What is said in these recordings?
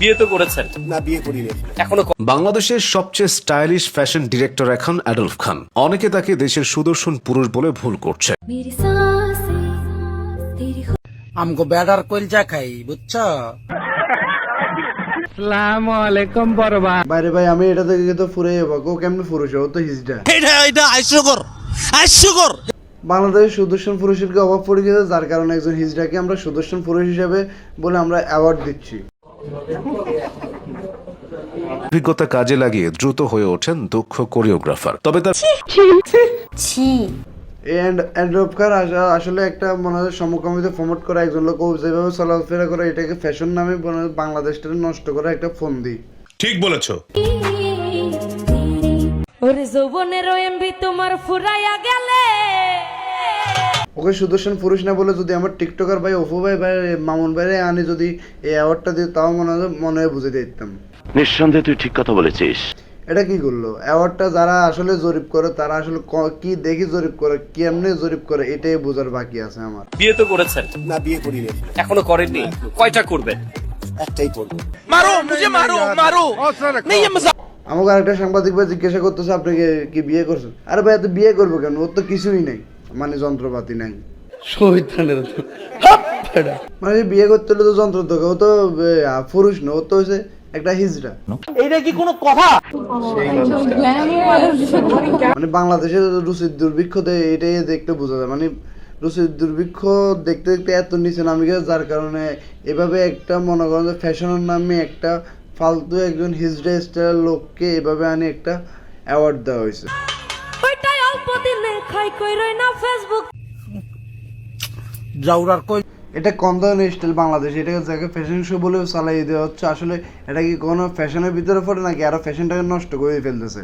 বিয়ে তো করেছেন। না বিয়ে করিনি। এখনও বাংলাদেশের সবচেয়ে স্টাইলিশ ফ্যাশন ডিরেক্টর এখন অ্যাডলফ খান। অনেকে তাকে দেশের সুদর্শন পুরুষ বলে ভুল করছে। আমগো ব্যাডার কইল যা খাই বুঝছ? এটা তো ফুরে এটা সুদর্শন পুরুষের অভাব পড়ে গেছে? যার কারণে একজন হিজড়াকে আমরা সুদর্শন পুরুষ হিসেবে বলে আমরা অ্যাওয়ার্ড দিচ্ছি। অভিজ্ঞতা কাজে লাগিয়ে দ্রুত হয়ে ওঠেন দক্ষ কোরিওগ্রাফার। তবে তার এন্ড অ্যান্ড্রপকার আসলে একটা মনে হয় সমকামিতে প্রমোট করা একজন লোক যেভাবে চলাফেরা করে এটাকে ফ্যাশন নামে মনে হয় বাংলাদেশটাকে নষ্ট করা একটা ফোন দিই। ঠিক বলেছ। ওরে যৌবনের এমবি তোমার ফুরাইয়া গেলে। ওকে সুদর্শন পুরুষ না বলে যদি আমার টিকটকার ভাই অপু ভাই ভাই মামুন ভাই আনি যদি এই অ্যাওয়ার্ডটা দিয়ে তাও মনে হয় মনে হয় বুঝে দিতাম নিঃসন্দেহে তুই ঠিক কথা বলেছিস। এটা কি করল? অ্যাওয়ার্ডটা যারা আসলে জরিপ করে তারা আসলে কি দেখি জরিপ করে কেমনে জরিপ করে এটাই বোঝার বাকি আছে আমার। বিয়ে তো করেছেন। না বিয়ে করিনি। এখনও করেননি। কয়টা করবেন একটাই করব। মারো মুজে মারো মারো। নেই আমাকে আরেকটা সাংবাদিক ভাই জিজ্ঞাসা করতেছে আপনি কি বিয়ে করছেন? আরে ভাই এত বিয়ে করব কেন? ওর তো কিছুই নাই। মানে যন্ত্রপাতি নাই। মানে বিয়ে করতে হলে তো যন্ত্র দরকার ও তো পুরুষ না ও তো হচ্ছে একটা হিজড়া। মানে বাংলাদেশের রুচির এটাই দেখতে বোঝা যায়। মানে রুচির দুর্ভিক্ষ দেখতে দেখতে এত নিচে নামে গেছে যার কারণে এভাবে একটা মনে করেন যে ফ্যাশনের নামে একটা ফালতু একজন হিজড়া স্টাইলের লোককে এভাবে আনি একটা অ্যাওয়ার্ড দেওয়া হয়েছে। খাই কই রই না ফেসবুক জাউরার কই? এটা ধরনের স্টাইল বাংলাদেশ? এটাকে যাকে ফ্যাশন শো বলেও চালাই দেওয়া হচ্ছে। আসলে এটা কি কোনো ফ্যাশনের ভিতরে পড়ে নাকি আরও ফ্যাশনটাকে নষ্ট করে ফেলতেছে?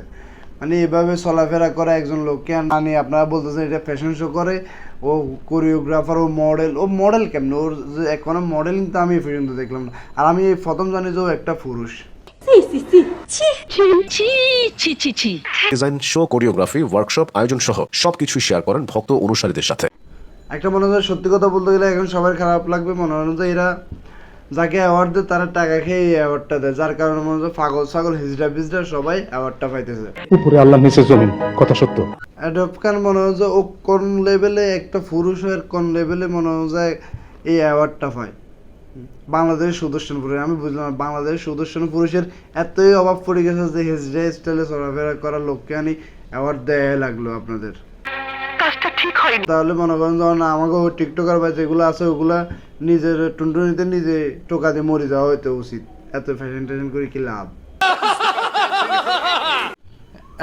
মানে এভাবে চলাফেরা করে একজন লোককে আনি আপনারা বলতেছেন এটা ফ্যাশন শো করে। ও কোরিওগ্রাফার ও মডেল ও মডেল কেমন? ওর যে কোনো মডেলিং তো আমি এই পর্যন্ত দেখলাম না। আর আমি প্রথম জানি যে ও একটা পুরুষ। ডিজাইন শো কোরিওগ্রাফি ওয়ার্কশপ আয়োজন সহ সবকিছু শেয়ার করেন ভক্ত অনুসারীদের সাথে। একটা মনে হয় সত্যি কথা বলতে গেলে এখন সবার খারাপ লাগবে মনে হয় যে এরা যাকে অ্যাওয়ার্ড দেয় তারা টাকা খেয়ে এই অ্যাওয়ার্ডটা দেয়। যার কারণে মনে হচ্ছে পাগল ছাগল হিজড়া ফিজড়া সবাই অ্যাওয়ার্ডটা পাইতেছে। উপরে আল্লাহ নিচে জমিন কথা সত্য। অ্যাডপ খান মনে হয় যে ও কোন লেভেলে একটা পুরুষ হয়ে কোন লেভেলে মনে হয় যে এই অ্যাওয়ার্ডটা পায়। বাংলাদেশের সুদর্শন পুরুষ আমি বুঝলাম বাংলাদেশের সুদর্শন পুরুষের এতই অভাব পড়ে গেছে যে হিজড়া স্টাইলে চলাফেরা করার লোককে আনি অ্যাওয়ার্ড দেয় লাগল আপনাদের। তাহলে মনে করেন যখন আমাকে ওই টিকটকার বা যেগুলো আছে ওগুলা নিজের টুনটুনিতে নিজে টোকা দিয়ে মরে যাওয়া হইতে উচিত। এত ফ্যাশন ট্যাশন করে কি লাভ?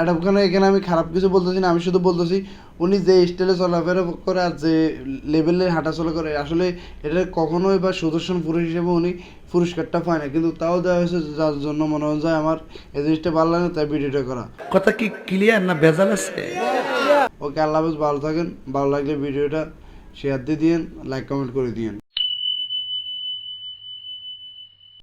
এটা ওখানে এখানে আমি খারাপ কিছু বলতেছি না? আমি শুধু বলতেছি উনি যে স্টাইলে চলাফেরা করে আর যে লেভেলে হাঁটাচলা করে আসলে এটা কখনোই বা সুদর্শন পুরুষ হিসেবে উনি পুরস্কারটা পায় না। কিন্তু তাও দেওয়া হয়েছে যার জন্য মনে হয় যায় আমার এই জিনিসটা ভালো লাগে তাই ভিডিওটা করা। কথা কি ক্লিয়ার না ভেজাল আছে? ওকে আল্লাহ হাফেজ ভালো থাকেন। ভালো লাগলে ভিডিওটা শেয়ার দিয়ে দিয়েন লাইক কমেন্ট করে দিয়েন।